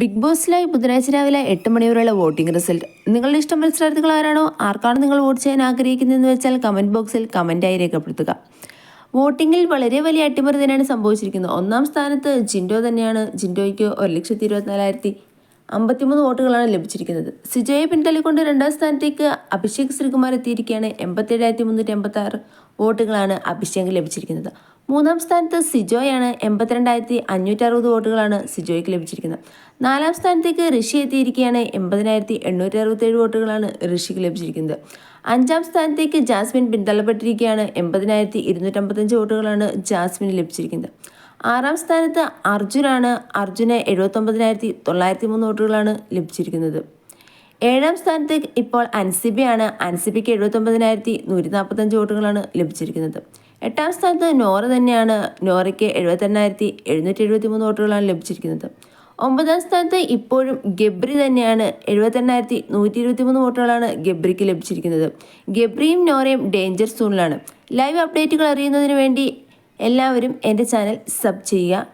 Big ബോസിലായി ബുധനാഴ്ച രാവിലെ എട്ട് മണിവരെയുള്ള വോട്ടിംഗ് റിസൾട്ട്. നിങ്ങളുടെ ഇഷ്ടം മത്സരാർത്ഥികൾ ആരാണോ ആർക്കാണ് നിങ്ങൾ വോട്ട് ചെയ്യാൻ ആഗ്രഹിക്കുന്നതെന്ന് വെച്ചാൽ കമന്റ് ബോക്സിൽ കമന്റായി രേഖപ്പെടുത്തുക. വോട്ടിങ്ങിൽ വളരെ വലിയ അട്ടിമറി തന്നെയാണ് സംഭവിച്ചിരിക്കുന്നത്. ഒന്നാം സ്ഥാനത്ത് ജിൻഡോ തന്നെയാണ്. ജിൻഡോയ്ക്ക് ഒരു ലക്ഷത്തി ഇരുപത്തിനാലായിരത്തി അമ്പത്തിമൂന്ന് വോട്ടുകളാണ് ലഭിച്ചിരിക്കുന്നത്. സിജോയെ പിന്തള്ളിക്കൊണ്ട് രണ്ടാം സ്ഥാനത്തേക്ക് അഭിഷേക് ശ്രീകുമാർ എത്തിയിരിക്കുകയാണ്. എൺപത്തേഴായിരത്തി മുന്നൂറ്റി എൺപത്തി ആറ് വോട്ടുകളാണ് അഭിഷേക് ലഭിച്ചിരിക്കുന്നത്. മൂന്നാം സ്ഥാനത്ത് സിജോയാണ് എൺപത്തിരണ്ടായിരത്തി അഞ്ഞൂറ്റി അറുപത് വോട്ടുകളാണ് സിജോയ്ക്ക് ലഭിച്ചിരിക്കുന്നത്. നാലാം സ്ഥാനത്തേക്ക് ഋഷി എത്തിയിരിക്കുകയാണ് എൺപതിനായിരത്തി എണ്ണൂറ്റി അറുപത്തേഴ് വോട്ടുകളാണ് ഋഷിക്ക് ലഭിച്ചിരിക്കുന്നത്. അഞ്ചാം സ്ഥാനത്തേക്ക് ജാസ്മിൻ പിന്തള്ളപ്പെട്ടിരിക്കുകയാണ് എൺപതിനായിരത്തി ഇരുന്നൂറ്റമ്പത്തഞ്ച് വോട്ടുകളാണ് ജാസ്മിന് ലഭിച്ചിരിക്കുന്നത്. ആറാം സ്ഥാനത്ത് അർജുനാണ് അർജുന് എഴുപത്തൊമ്പതിനായിരത്തി തൊള്ളായിരത്തി മൂന്ന് വോട്ടുകളാണ് ലഭിച്ചിരിക്കുന്നത്. ഏഴാം സ്ഥാനത്ത് ഇപ്പോൾ അൻസിബിയാണ്. അൻസിബിക്ക് എഴുപത്തൊമ്പതിനായിരത്തി നൂറ്റി നാൽപ്പത്തഞ്ച് വോട്ടുകളാണ് ലഭിച്ചിരിക്കുന്നത്. എട്ടാം സ്ഥാനത്ത് നോറ തന്നെയാണ്. നോറയ്ക്ക് എഴുപത്തെണ്ണായിരത്തി എഴുന്നൂറ്റി എഴുപത്തി മൂന്ന് വോട്ടുകളാണ് ലഭിച്ചിരിക്കുന്നത്. ഒമ്പതാം സ്ഥാനത്ത് ഇപ്പോഴും ഗബ്രി തന്നെയാണ്. എഴുപത്തെണ്ണായിരത്തി നൂറ്റി ഇരുപത്തി മൂന്ന് വോട്ടുകളാണ് ഗബ്രിക്ക് ലഭിച്ചിരിക്കുന്നത്. ഗബ്രിയും നോറയും ഡേഞ്ചർ സോണിലാണ്. ലൈവ് അപ്ഡേറ്റുകൾ അറിയുന്നതിന് വേണ്ടി എല്ലാവരും എന്റെ ചാനൽ സബ് ചെയ്യുക.